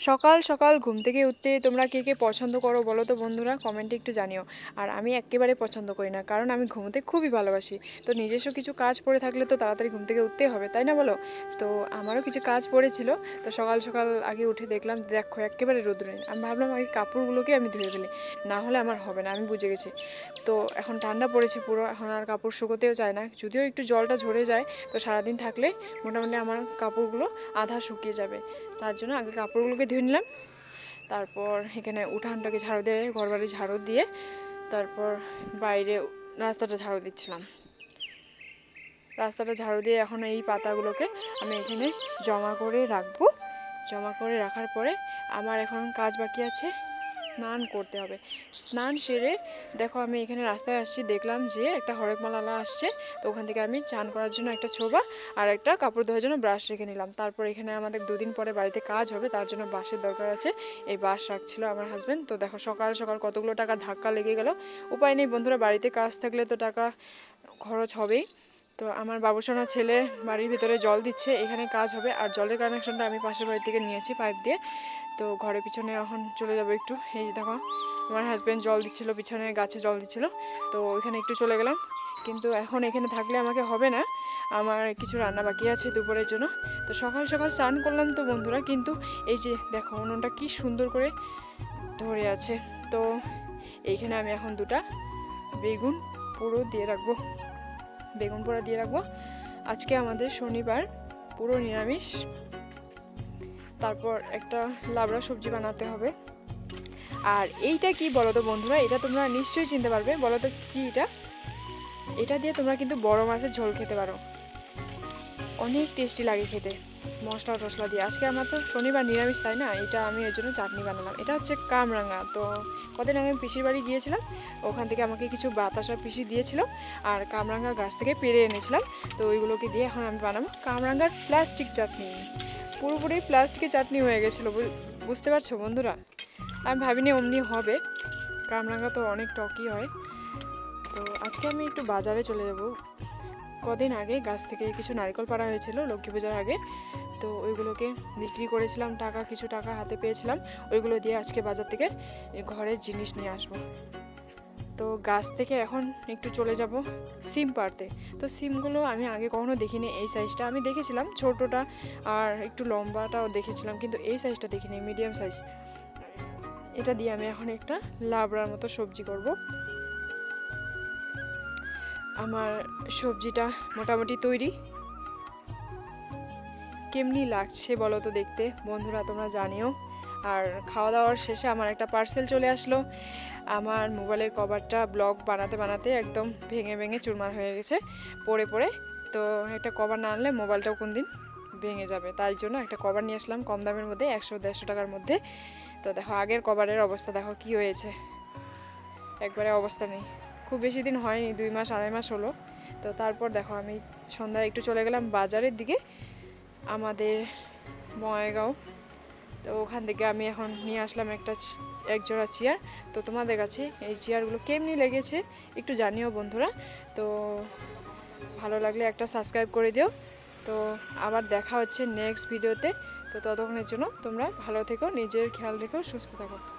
সকাল সকাল ঘুম থেকে উঠতে তোমরা কে কে পছন্দ করো বলো তো বন্ধুরা? কমেন্টে একটু জানিও। আর আমি একেবারে পছন্দ করি না, কারণ আমি ঘুমোতে খুবই ভালোবাসি। তো নিজস্ব কিছু কাজ পড়ে থাকলে তো তাড়াতাড়ি ঘুম থেকে উঠতেই হবে, তাই না বলো? তো আমারও কিছু কাজ পড়েছিল, তো সকাল সকাল আগে উঠে দেখলাম, দেখো একেবারে রোদ্র। নেই আমি ভাবলাম আগে কাপড়গুলোকে আমি ধুয়ে ফেলি, না হলে আমার হবে না, আমি বুঝে গেছি। তো এখন ঠান্ডা পড়েছে পুরো, এখন আর কাপড় শুকোতেও চায় না। যদিও একটু জলটা ঝরে যায়, তো সারাদিন থাকলে মোটামুটি আমার কাপড়গুলো আধা শুকিয়ে যাবে। তার জন্য আগে কাপড়গুলোকে ধুয়ে নিলাম। তারপর এখানে উঠানটাকে ঝাড়ু দিয়ে, ঘরবাড়ি ঝাড়ু দিয়ে তারপর বাইরে রাস্তাটা ঝাড়ু দিচ্ছিলাম। রাস্তাটা ঝাড়ু দিয়ে এখন এই পাতাগুলোকে আমি এখানে জমা করে রাখব। জমা করে রাখার পরে আমার এখন কাজ বাকি আছে। স্নান করতে হবে। স্নান সেরে দেখো আমি এখানে রাস্তায় আসছি, দেখলাম যে একটা হরেকমালালা আসছে। তো ওখান থেকে আমি চান করার জন্য একটা ছোবা আর একটা কাপড় ধোয়ার জন্য ব্রাশ রেখে নিলাম। তারপর এখানে আমাদের দুদিন পরে বাড়িতে কাজ হবে, তার জন্য বাঁশের দরকার আছে। এই বাঁশ রাখছিল আমার হাজব্যান্ড তো দেখো সকাল সকাল কতগুলো টাকা ধাক্কা লেগে গেল। উপায় নেই বন্ধুরা, বাড়িতে কাজ থাকলে তো টাকা খরচ হবেই। তো আমার বাবুসোনা ছেলে বাড়ির ভিতরে জল দিচ্ছে, এখানে কাজ হবে। আর জলের কানেকশনটা আমি পাশের বাড়ি থেকে নিয়েছি পাইপ দিয়ে। তো ঘরের পিছনে এখন চলে যাব একটু। এই দেখো, আমার হাজব্যান্ড জল দিচ্ছিল, পিছনে গাছে জল দিচ্ছিল। তো ওইখানে একটু চলে গেলাম। কিন্তু এখন এখানে থাকলে আমাকে হবে না। আমার কিছু রান্না বাকি আছে দুপুরের জন্য। তো সকাল সকাল স্নান করলাম তো বন্ধুরা, কিন্তু এই যে দেখো, উনুনটা কি সুন্দর করে ধরে আছে। তো এইখানে আমি এখন দুটা বেগুন পুরো দিয়ে রাখব। বেগুন পোড়া দিয়ে রাখব। আজকে আমাদের শনিবার, পুরো নিরামিষ। তারপর একটা লাবড়া সবজি বানাতে হবে। আর এইটা কি বলো তো বন্ধুরা? এটা তোমরা নিশ্চয়ই চিনতে পারবে। বলো তো কি এটা? এটা দিয়ে তোমরা কিন্তু বড় মাছের ঝোল খেতে পারো। অনেক টেস্টি লাগে খেতে। মশলা টশলা দিয়ে। আজকে আমার তো শনিবার নিরামিষ, তাই না? এটা আমি এর জন্য চাটনি বানালাম। এটা হচ্ছে কামরাঙা। তো কদিন আগে আমি পিসির বাড়ি গিয়েছিলাম। ওখান থেকে আমাকে কিছু বাতাসা পিসি দিয়েছিল আর কামরাঙ্গা গাছ থেকে পেরে এনেছিলাম। তো ওইগুলোকে দিয়ে এখন আমি বানাবো কামরাঙ্গার প্লাস্টিক চাটনি। পুরোপুরি প্লাস্টিকের চাটনি হয়ে গেছিল বুঝতে পারছ বন্ধুরা? আমি ভাবিনি অমনি হবে। কামরাঙ্গা তো অনেক টকই হয়। তো আজকে আমি একটু বাজারে চলে যাব। কদিন আগে গাছ থেকে কিছু নারকেল পাড়া হয়েছিল, লক্ষ্মী পূজার আগে। তো ওইগুলোকে বিক্রি করেছিলাম, টাকা, কিছু টাকা হাতে পেয়েছিলাম। ওইগুলো দিয়ে আজকে বাজার থেকে ঘরের জিনিস নিয়ে আসব। তো গাছ থেকে এখন একটু চলে যাব সিম পাড়তে। তো সিমগুলো আমি আগে কখনো দেখিনি এই সাইজটা আমি দেখেছিলাম ছোটোটা আর একটু লম্বাটাও দেখেছিলাম, কিন্তু এই সাইজটা দেখিনি মিডিয়াম সাইজ এটা দিয়ে আমি এখন একটা লাবড়ার মতো সবজি করব। আমার সবজিটা মোটামুটি তৈরি। কেমনি লাগছে বলো তো দেখতে? বন্ধুরা, তোমরা জানিও। আর খাওয়া দাওয়ার শেষে আমার একটা পার্সেল চলে আসলো। আমার মোবাইলের কভারটা ব্লগ বানাতে বানাতে একদম ভেঙে ভেঙে চুরমার হয়ে গেছে, পড়ে পড়ে। তো একটা কভার না আনলে মোবাইলটাও কোন দিন ভেঙে যাবে। তাই জন্য একটা কভার নিয়ে আসলাম কম দামের মধ্যে, একশো দেড়শো টাকার মধ্যে। তো দেখো, আগের কভারের অবস্থা, দেখো কি হয়েছে। একবারে অবস্থা নেই। খুব বেশি দিন হয়নি, দুই মাস, আড়াই মাস হলো। তো তারপর দেখো আমি সন্ধ্যায় একটু চলে গেলাম বাজারের দিকে, আমাদের বঙ্গাইগাঁও তো ওখান থেকে আমি এখন নিয়ে আসলাম একটা চ- এক জোড়া চেয়ার। তো তোমাদের কাছে এই চেয়ারগুলো কেমনি লেগেছে একটু জানিও বন্ধুরা। তো ভালো লাগলে একটা সাবস্ক্রাইব করে দিও। তো আবার দেখা হচ্ছে নেক্সট ভিডিওতে তো ততক্ষণের জন্য তোমরা ভালো থেকো, নিজের খেয়াল রেখো, সুস্থ থাকো।